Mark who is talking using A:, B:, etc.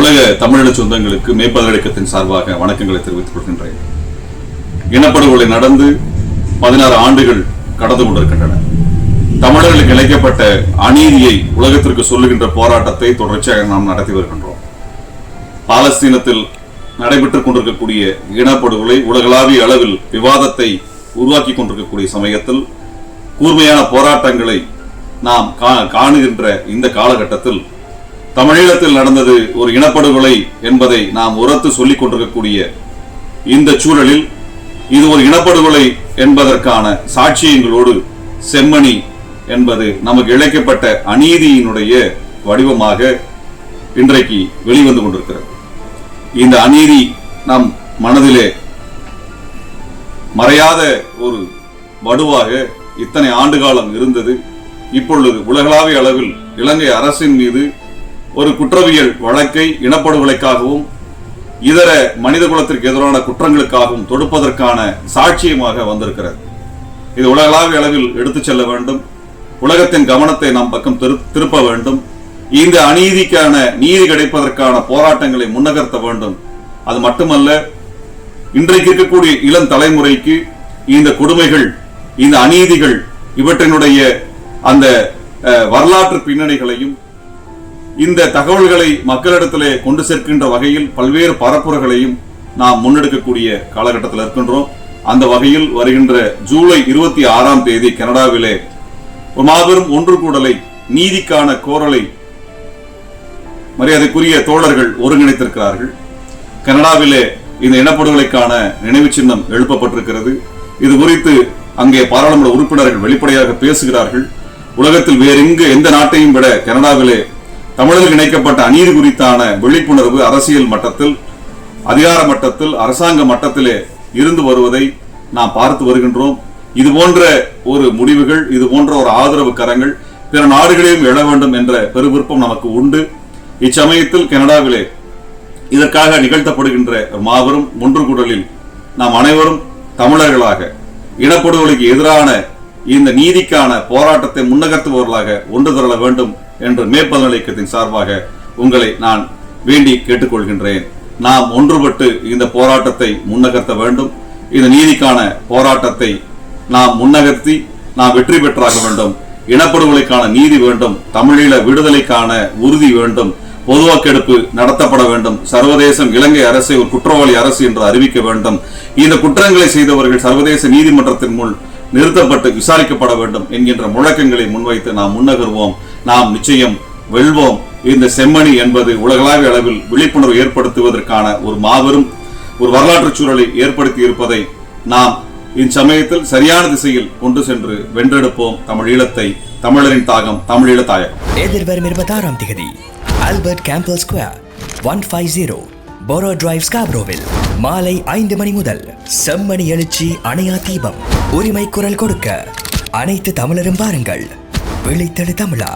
A: உலக தமிழீழ சொந்தங்களுக்கு மேற்பதவியக்கத்தின் சார்பாக வணக்கங்களை தெரிவித்துக் கொள்கின்றேன். இனப்படுகொலை நடந்து பதினாறு ஆண்டுகள் கடந்து கொண்டிருக்கின்றன. தமிழர்களுக்கு இழைக்கப்பட்ட அநீதியை உலகத்திற்கு சொல்லுகின்ற போராட்டத்தை தொடர்ச்சியாக நாம் நடத்தி வருகின்றோம். பாலஸ்தீனத்தில் நடைபெற்றுக் கொண்டிருக்கக்கூடிய இனப்படுகொலை உலகளாவிய அளவில் விவாதத்தை உருவாக்கி கொண்டிருக்கக்கூடிய சமயத்தில் கூர்மையான போராட்டங்களை நாம் கா- காணுகின்ற இந்த காலகட்டத்தில் தமிழீழத்தில் நடந்தது ஒரு இனப்படுகொலை என்பதை நாம் உரத்து சொல்லிக் கொண்டிருக்கக்கூடிய இந்த சூழலில் இது ஒரு இனப்படுகொலை என்பதற்கான சாட்சியங்களோடு செம்மணி என்பது நமக்கு இழைக்கப்பட்ட அநீதியினுடைய வடிவமாக இன்றைக்கு வெளிவந்து கொண்டிருக்கிறது. இந்த அநீதி நம் மனதிலே மறையாத ஒரு வடுவாக இத்தனை ஆண்டு காலம் இருந்தது. இப்பொழுது உலகளாவிய அளவில் இலங்கை அரசின் மீது ஒரு குற்றவியல் வழக்கை இனப்படுகொலைக்காகவும் இதர மனித குலத்திற்கு எதிரான குற்றங்களுக்காகவும் தொடுப்பதற்கான சாட்சியமாக வந்திருக்கிறது. இது உலகளாவிய அளவில் எடுத்துச் செல்ல வேண்டும். உலகத்தின் கவனத்தை நாம் பக்கம் திருப்ப வேண்டும். இந்த அநீதிக்கான நீதி கிடைப்பதற்கான போராட்டங்களை முன்னகர்த்த வேண்டும். அது மட்டுமல்ல இன்றைக்கு இருக்கக்கூடிய இளம் தலைமுறைக்கு இந்த கொடுமைகள் இந்த அநீதிகள் இவற்றினுடைய அந்த அஹ், வரலாற்று பின்னணிகளையும் இந்த தகவல்களை மக்களிடத்திலே கொண்டு சேர்க்கின்ற வகையில் பல்வேறு பரப்புரைகளையும் நாம் முன்னெடுக்கக்கூடிய காலகட்டத்தில் இருக்கின்றோம். அந்த வகையில் வருகின்ற ஜூலை இருபத்தி ஆறாம் தேதி கனடாவிலே ஒரு மாபெரும் ஒன்று கூடலை நீதிக்கான கோரலை மரியாதைக்குரிய தோழர்கள் ஒருங்கிணைத்திருக்கிறார்கள். கனடாவிலே இந்த இனப்படுகொலைக்கான நினைவு சின்னம் எழுப்பப்பட்டிருக்கிறது. இது குறித்து அங்கே பாராளுமன்ற உறுப்பினர்கள் வெளிப்படையாக பேசுகிறார்கள். உலகத்தில் வேறெங்கு எந்த நாட்டையும் விட கனடாவிலே தமிழர்கள் இணைக்கப்பட்ட அநீதி குறித்தான விழிப்புணர்வு அரசியல் மட்டத்தில் அதிகார மட்டத்தில் அரசாங்க மட்டத்திலே இருந்து வருவதை நாம் பார்த்து வருகின்றோம். இது போன்ற ஒரு முடிவுகள் இது போன்ற ஒரு ஆதரவு கரங்கள் பிற நாடுகளையும் எழ வேண்டும் என்ற பெருவிருப்பம் நமக்கு உண்டு. இச்சமயத்தில் கனடாவிலே இதற்காக நிகழ்த்தப்படுகின்ற மாபெரும் ஒன்று கூடலில் நாம் அனைவரும் தமிழர்களாக இனப்படுகொலைக்கு எதிரான இந்த நீதிக்கான போராட்டத்தை முன்னகர்த்துபவர்களாக ஒன்று திரள வேண்டும் என்று மேற்பதன இயக்கத்தின் சார்பாக உங்களை நான் வேண்டி கேட்டுக்கொள்கின்றேன். நாம் ஒன்றுபட்டு இந்த போராட்டத்தை முன்னகர்த்த வேண்டும். இந்த நீதிக்கான போராட்டத்தை நாம் முன்னகர்த்தி நாம் வெற்றி பெற்றாக வேண்டும். இனப்படுகொலைக்கான நீதி வேண்டும். தமிழீழ விடுதலைக்கான உறுதி வேண்டும். பொது வாக்கெடுப்பு நடத்தப்பட வேண்டும். சர்வதேசம் இலங்கை அரசை ஒரு குற்றவாளி அரசு என்று அறிவிக்க வேண்டும். இந்த குற்றங்களை செய்தவர்கள் சர்வதேச நீதிமன்றத்தின் முன் நிறுத்தப்பட்டு விசாரிக்கப்பட வேண்டும் என்கின்ற முழக்கங்களை முன்வைத்து நாம் முன்னகர்வோம். நாம் நிச்சயம் வெல்வோம். இந்த செம்மணி என்பது உலகளாவிய அளவில் விழிப்புணர்வு ஏற்படுத்துவதற்கான ஒரு மாபெரும் ஒரு வரலாற்று சூழலை ஏற்படுத்தி இருப்பதை நாம் இச்சமயத்தில் சரியான திசையில் கொண்டு சென்று வென்றெடுப்போம். தமிழீழத்தை தமிழரின் தாகம் தமிழீழ தாயகம்.
B: எதிர்வரும் இருபத்தாறாம் தேதி Albert Campbell square one five zero. Borough drive ஸ்காப்ரோவில் மாலை ஐந்து மணி முதல் செம்மணி எழுச்சி அணையா தீபம் உரிமை குரல் கொடுக்க அனைத்து தமிழரும் பாருங்கள். விழித்தெழு தமிழா.